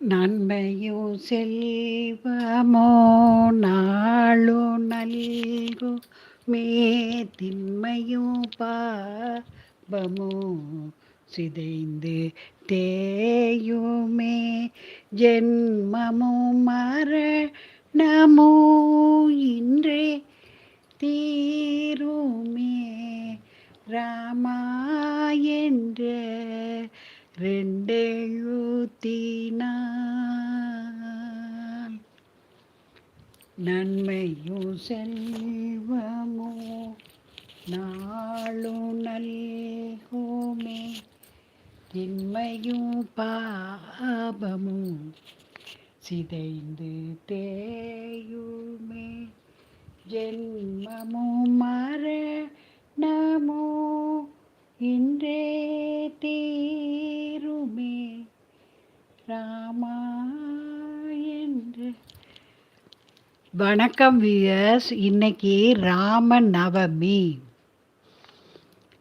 நன்மையோ செல்வமோ நாளோ நல்கு மே திண்மையோ பாபமோ சிதைந்து தேயுமே ஜென்மமோ மரணமோ இன்றே தீருமே ராமா என்ற ரெண்டெழுத்தினால் நன்மையும் செல்வமோ நாளும் நல்கோமே. திண்மையும் பாபமும் சிதைந்து தேயுமே. ஜென்மமோ வணக்கம் வியர்ஸ் இன்னைக்கு ராம நவமி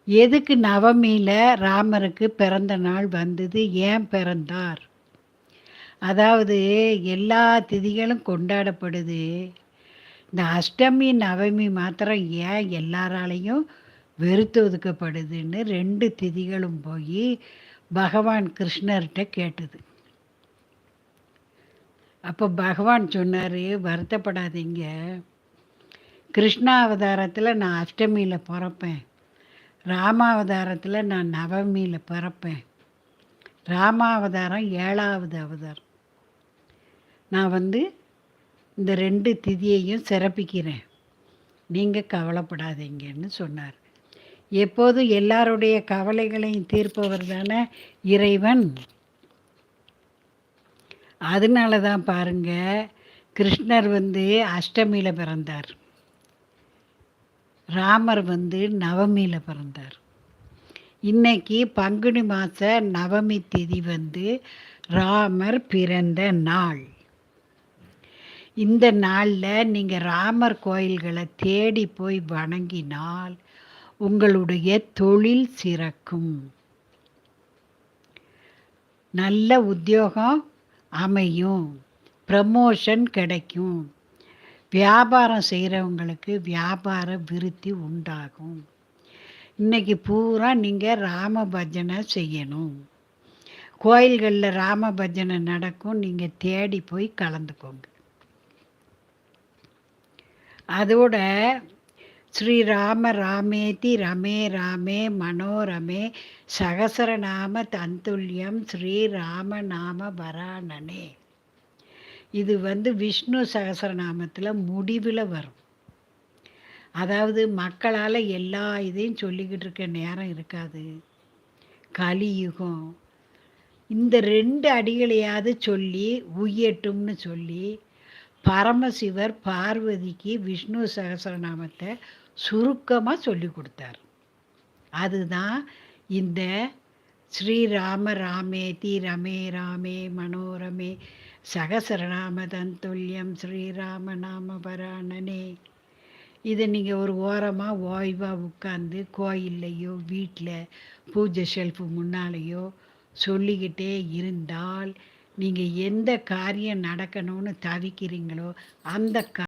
எதுக்கு நவமியில் ராமருக்கு பிறந்த நாள் வந்தது? ஏன் பிறந்தார்? அதாவது எல்லா திதிகளும் கொண்டாடப்படுது. இந்த அஷ்டமி நவமி மாத்திரம் ஏன் எல்லாராலையும் வெறுத்து ஒதுக்கப்படுதுன்னு ரெண்டு திதிகளும் போய் பகவான் கிருஷ்ணர்கிட்ட கேட்டது. அப்போ பகவான் சொன்னார் வருத்தப்படாதீங்க. கிருஷ்ணா அவதாரத்தில் நான் அஷ்டமியில் பிறப்பேன். ராமாவதாரத்தில் நான் நவமியில் பிறப்பேன். ராமாவதாரம் ஏழாவது அவதாரம். நான் வந்து இந்த ரெண்டு திதியையும் சிறப்பிக்கிறேன். நீங்கள் கவலைப்படாதீங்கன்னு சொன்னார். எப்போதும் எல்லாருடைய கவலைகளையும் தீர்ப்பவர் தானே இறைவன். அதனால தான் பாருங்க கிருஷ்ணர் வந்து அஷ்டமியில் பிறந்தார். ராமர் வந்து நவமியில் பிறந்தார். இன்னைக்கு பங்குனி மாத நவமி திதி வந்து ராமர் பிறந்த நாள். இந்த நாளில் நீங்கள் ராமர் கோயில்களை தேடி போய் வணங்கினால் உங்களுடைய தொழில் சிறக்கும். நல்ல உத்தியோகம் அமையும். ப்ரமோஷன் கிடைக்கும். வியாபாரம் செய்கிறவங்களுக்கு வியாபார விருத்தி உண்டாகும். இன்றைக்கி பூரா நீங்கள் ராம பஜனை செய்யணும். கோயில்களில் ராம பஜனை நடக்கும் நீங்கள் தேடி போய் கலந்துக்கோங்க. அதோட ஸ்ரீராம ராமேதி ரமே ராமே மனோரமே சகசரநாம தந்துல்யம் ஸ்ரீராம நாம வராணனே இது வந்து விஷ்ணு சகசரநாமத்தில் முடிவில் வரும். அதாவது மக்களால் எல்லா இதையும் சொல்லிக்கிட்டு இருக்க நேரம் இருக்காது. கலியுகம். இந்த ரெண்டு அடிகளையாவது சொல்லி உய்யட்டும்னு சொல்லி பரமசிவர் பார்வதிக்கு விஷ்ணு சகசரநாமத்தை சுருக்கமாக சொல்லி கொடுத்தார். அதுதான் இந்த ஸ்ரீராம ராமேதி ரமே ராமே மனோரமே சகசரநாம தந்துல்யம் ஸ்ரீராம நாம பராணனே இதை நீங்கள் ஒரு ஓரமாக ஓய்வாக உட்காந்து கோயில்லையோ வீட்டில் பூஜை ஷெல்ஃபு முன்னாலேயோ சொல்லிக்கிட்டே இருந்தால் நீங்கள் எந்த காரியம் நடக்கணும்னு தவிக்கிறீங்களோ அந்த